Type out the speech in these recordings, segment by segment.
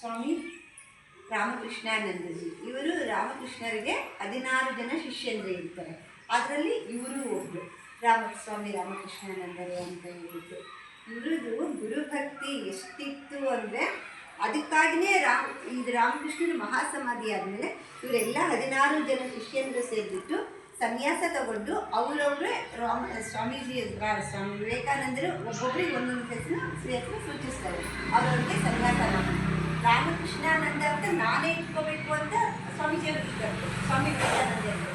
ಸ್ವಾಮಿ ರಾಮಕೃಷ್ಣಾನಂದಜಿ. ಇವರು ರಾಮಕೃಷ್ಣರಿಗೆ ಹದಿನಾರು ಜನ ಶಿಷ್ಯಂದ್ರೆ ಇರ್ತಾರೆ. ಅದರಲ್ಲಿ ಇವರು ಒಬ್ಬರು ರಾಮ, ಸ್ವಾಮಿ ರಾಮಕೃಷ್ಣಾನಂದರು ಅಂತ ಹೇಳ್ಬಿಟ್ಟು. ಇವ್ರದ್ದು ಗುರುಭಕ್ತಿ ಎಷ್ಟಿತ್ತು ಅಂದರೆ ಅದಕ್ಕಾಗಿಯೇ ರಾಮ್, ಇದು ರಾಮಕೃಷ್ಣನ ಮಹಾಸಮಾಧಿ ಆದಮೇಲೆ ಇವರೆಲ್ಲ ಹದಿನಾರು ಜನ ಶಿಷ್ಯಂದ್ರು ಸೇರಿಬಿಟ್ಟು ಸನ್ಯಾಸ ತಗೊಂಡು ಅವರವರೇ ರಾಮ, ಸ್ವಾಮೀಜಿ, ಸ್ವಾಮಿ ವಿವೇಕಾನಂದರು ಒಬ್ಬೊಬ್ಬರಿಗೆ ಒಂದೊಂದು ಹೆಸರು ಹೆಸರು ಸೂಚಿಸ್ತಾರೆ. ರಾಮಕೃಷ್ಣಾನಂದ ಅಂತ ನಾನೇ ಇಟ್ಕೋಬೇಕು ಅಂತ ಸ್ವಾಮೀಜಿಯವರು ಸ್ವಾಮಿ ವಿವೇಕಾನಂದರು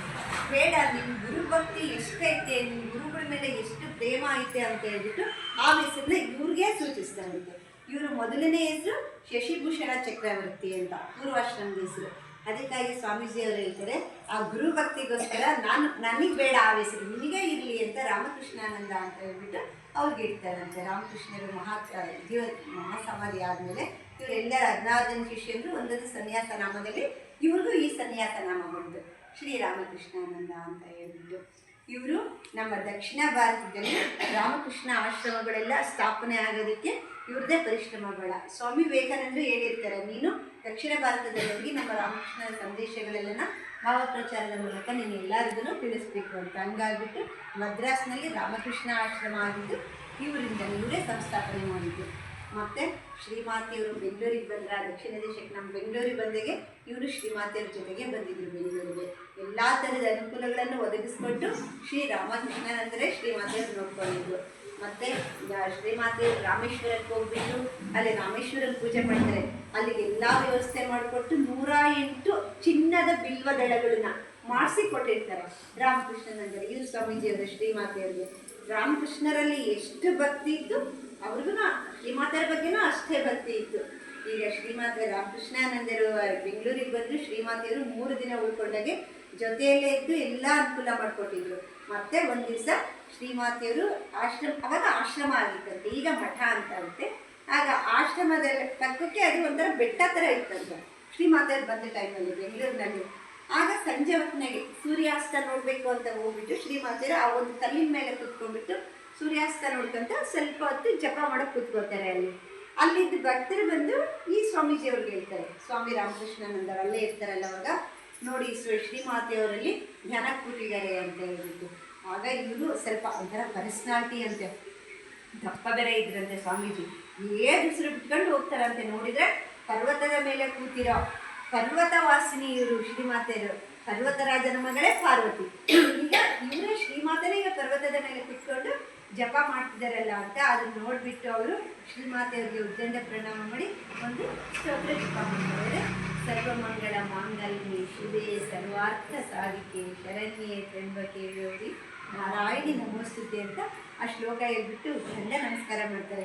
ಬೇಡ ನಿಮ್ಮ ಗುರುಭಕ್ತಿ ಎಷ್ಟೈತೆ ನಿಮ್ಮ ಗುರುಗಳ ಮೇಲೆ ಎಷ್ಟು ಪ್ರೇಮ ಐತೆ ಅಂತ ಹೇಳ್ಬಿಟ್ಟು ಆ ಹೆಸರನ್ನ ಇವ್ರಿಗೆ ಸೂಚಿಸ್ತಾರಂತೆ ಇವರು ಮೊದಲನೇ ಹೆಸರು ಶಶಿಭೂಷಣ ಚಕ್ರವರ್ತಿ ಅಂತ, ಪೂರ್ವಾಶ್ರಮದ ಹೆಸರು. ಅದಕ್ಕಾಗಿ ಸ್ವಾಮೀಜಿ ಅವರು ಹೇಳ್ತಾರೆ, ಆ ಗುರು ಭಕ್ತಿಗೋಸ್ಕರ ನಾನು, ನನಗೆ ಬೇಡ ಆ ಹೆಸರು, ನಿನಗೆ ಇರಲಿ ಅಂತ ರಾಮಕೃಷ್ಣಾನಂದ ಅಂತ ಹೇಳ್ಬಿಟ್ಟು ಅವ್ರಿಗೆ ಇಡ್ತಾರಂತೆ. ರಾಮಕೃಷ್ಣರು ಮಹಾ, ಜೀವ ಮಹಾಸಮಾಧಿ ಆದಮೇಲೆ ಇವರೆಲ್ಲರ ಹದಿನಾರು ಜನ ಶಿಷ್ಯರು ಒಂದೊಂದು ಸನ್ಯಾಸ ನಾಮದಲ್ಲಿ ಇವ್ರಿಗೂ ಈ ಸನ್ಯಾಸ ನಾಮ ಬಂತು ಶ್ರೀರಾಮಕೃಷ್ಣಾನಂದ ಅಂತ ಹೇಳ್ಬಿಟ್ಟು. ಇವರು ನಮ್ಮ ದಕ್ಷಿಣ ಭಾರತದಲ್ಲಿ ರಾಮಕೃಷ್ಣ ಆಶ್ರಮಗಳೆಲ್ಲ ಸ್ಥಾಪನೆ ಆಗೋದಕ್ಕೆ ಇವ್ರದ್ದೇ ಪರಿಶ್ರಮಗಳ. ಸ್ವಾಮಿ ವಿವೇಕಾನಂದರು ಹೇಳಿರ್ತಾರೆ, ನೀನು ದಕ್ಷಿಣ ಭಾರತದಲ್ಲಿ ಹೋಗಿ ನಮ್ಮ ರಾಮಕೃಷ್ಣನ ಸಂದೇಶಗಳೆಲ್ಲ ಭಾವಪ್ರಚಾರದ ಮೂಲಕ ನೀನು ಎಲ್ಲರಿಗೂ ತಿಳಿಸ್ಬೇಕು ಅಂತ. ಹಂಗಾಗ್ಬಿಟ್ಟು ಮದ್ರಾಸ್ನಲ್ಲಿ ರಾಮಕೃಷ್ಣ ಆಶ್ರಮ ಆಗಿದ್ದು, ಇವರಿಂದ ಇವರೇ ಸಂಸ್ಥಾಪನೆ ಮಾಡಿದ್ದು. ಮತ್ತು ಶ್ರೀಮಾತೆಯವರು ಬೆಂಗಳೂರಿಗೆ ಬಂದ್ರ, ದಕ್ಷಿಣ ದೇಶಕ್ಕೆ ನಮ್ಮ ಬೆಂಗಳೂರಿಗೆ ಬಂದಾಗೆ ಇವರು ಶ್ರೀಮಾತೆಯವ್ರ ಜೊತೆಗೆ ಬಂದಿದ್ರು ಬೆಂಗಳೂರಿಗೆ. ಎಲ್ಲ ಥರದ ಅನುಕೂಲಗಳನ್ನು ಒದಗಿಸ್ಕೊಟ್ಟು ಶ್ರೀ ರಾಮಕೃಷ್ಣನಂದರೆ ಶ್ರೀಮಾತೆಯವ್ರು ನೋಡ್ಕೊಂಡಿದ್ರು. ಮತ್ತೆ ಶ್ರೀಮಾತೆಯವರು ರಾಮೇಶ್ವರಕ್ಕೆ ಹೋಗ್ಬಿಟ್ಟು, ಅಲ್ಲಿ ರಾಮೇಶ್ವರನ ಪೂಜೆ ಮಾಡ್ತಾರೆ. ಅಲ್ಲಿಗೆ ಎಲ್ಲ ವ್ಯವಸ್ಥೆ ಮಾಡಿಕೊಟ್ಟು ನೂರ ಎಂಟು ಚಿನ್ನದ ಬಿಲ್ವ ದಳಗಳನ್ನ ಮಾಡಿಸಿ ಕೊಟ್ಟಿರ್ತಾರೆ ರಾಮಕೃಷ್ಣನಂದರೆ ಇವರು ಸ್ವಾಮೀಜಿಯವರು, ಶ್ರೀಮಾತೆಯವ್ರಿಗೆ. ರಾಮಕೃಷ್ಣರಲ್ಲಿ ಎಷ್ಟು ಭಕ್ತಿ ಇತ್ತು, ಅವ್ರಿಗೂ ಶ್ರೀಮಾತರ ಬಗ್ಗೆನೂ ಅಷ್ಟೇ ಭಕ್ತಿ ಇತ್ತು. ಈಗ ಶ್ರೀಮಾತ ರಾಮಕೃಷ್ಣಾನಂದರು, ಬೆಂಗಳೂರಿಗೆ ಬಂದು ಶ್ರೀಮಾತೆಯವರು ಮೂರು ದಿನ ಉಳ್ಕೊಂಡಾಗೆ ಜೊತೆಯಲ್ಲೇ ಇದ್ದು ಎಲ್ಲ ಅನುಕೂಲ ಮಾಡಿಕೊಟ್ಟಿದ್ರು. ಮತ್ತೆ ಒಂದು ದಿವಸ ಶ್ರೀಮಾತೆಯವರು ಆಶ್ರಮ, ಅವಾಗ ಆಶ್ರಮ ಆಗಿತ್ತಂತೆ ಈಗ ಮಠ ಅಂತ ಅಂತೆ ಆಗ ಆಶ್ರಮದಲ್ಲಿ ಪಕ್ಕಕ್ಕೆ ಅದು ಒಂಥರ ಬೆಟ್ಟ ಥರ ಇತ್ತಂತೆ. ಶ್ರೀಮಾತೆಯವ್ರು ಬಂದ ಟೈಮಲ್ಲಿ ಬೆಂಗಳೂರಿನಲ್ಲಿ ಆಗ ಸಂಜೆ ಹೊತ್ತಿನಾಗೆ ಸೂರ್ಯಾಸ್ತ ನೋಡಬೇಕು ಅಂತ ಹೋಗ್ಬಿಟ್ಟು ಶ್ರೀಮಾತೆಯರು ಆ ಒಂದು ಕಲ್ಲಿನ ಮೇಲೆ ಕುತ್ಕೊಂಡ್ಬಿಟ್ಟು ಸೂರ್ಯಾಸ್ತ ನೋಡ್ಕೊಂತ ಸ್ವಲ್ಪ ಹೊತ್ತು ಜಪ ಮಾಡಕ್ಕೆ ಕೂತ್ಕೊಳ್ತಾರೆ ಅಲ್ಲಿ. ಅಲ್ಲಿದ್ದ ಭಕ್ತರು ಬಂದು ಈ ಸ್ವಾಮೀಜಿ ಅವ್ರಿಗೆ ಹೇಳ್ತಾರೆ. ಸ್ವಾಮಿ ರಾಮಕೃಷ್ಣಾನಂದರು ಅಲ್ಲೇ ಇರ್ತಾರಲ್ಲ ಅವಾಗ. ನೋಡಿ ಶ್ರೀ ಶ್ರೀಮಾತೆಯವರಲ್ಲಿ ಧ್ಯಾನ ಕೂತಿದ್ದಾರೆ ಅಂತ ಹೇಳ್ಬಿಟ್ಟು. ಆಗ ಇವರು ಸ್ವಲ್ಪ ಒಂಥರ ಪರ್ಸ್ನಾಲಿಟಿ ಅಂತೆ. ದಪ್ಪ ಬೇರೆ ಇದ್ರಂತೆ ಸ್ವಾಮೀಜಿ. ಏ ಹೆಸರು ಬಿಟ್ಕೊಂಡು ಹೋಗ್ತಾರಂತೆ ನೋಡಿದ್ರೆ ಪರ್ವತದ ಮೇಲೆ ಕೂತಿರೋ ಪರ್ವತವಾಸಿನಿ ಇವರು, ಶ್ರೀಮಾತೆಯರು. ಪರ್ವತರಾಜನ ಮಗಳೇ ಪಾರ್ವತಿ. ಈಗ ಇವರು ಶ್ರೀಮಾತನೇ ಈಗ ಪರ್ವತದ ಮೇಲೆ ಕುತ್ಕೊಂಡು ಜಪ ಮಾಡ್ತಿದ್ದಾರಲ್ಲ ಅಂತ ಅದನ್ನ ನೋಡಿಬಿಟ್ಟು ಅವರು ಶ್ರೀಮಾತೆಯವರಿಗೆ ಉದ್ದಂಡ ಪ್ರಣಾಮ ಮಾಡಿ ಒಂದು ಸ್ತೋತ್ರ ಜಪ ಮಾಡ್ತಾರೆ. ಸರ್ವಮಂಗಳ ಮಾಂಗಲ್ಯೆ ಶಿವೆ, ಸರ್ವಾರ್ಥ ಸಾಧಿಕೆ, ಶರಣ್ಯೆ ತ್ರ್ಯಂಬಕೆ ಗೌರಿ ನಾರಾಯಣಿ ನಮೋಸ್ತುತಿ ಅಂತ ಆ ಶ್ಲೋಕ ಹೇಳ್ಬಿಟ್ಟು ದಂಡ ನಮಸ್ಕಾರ ಮಾಡ್ತಾರೆ.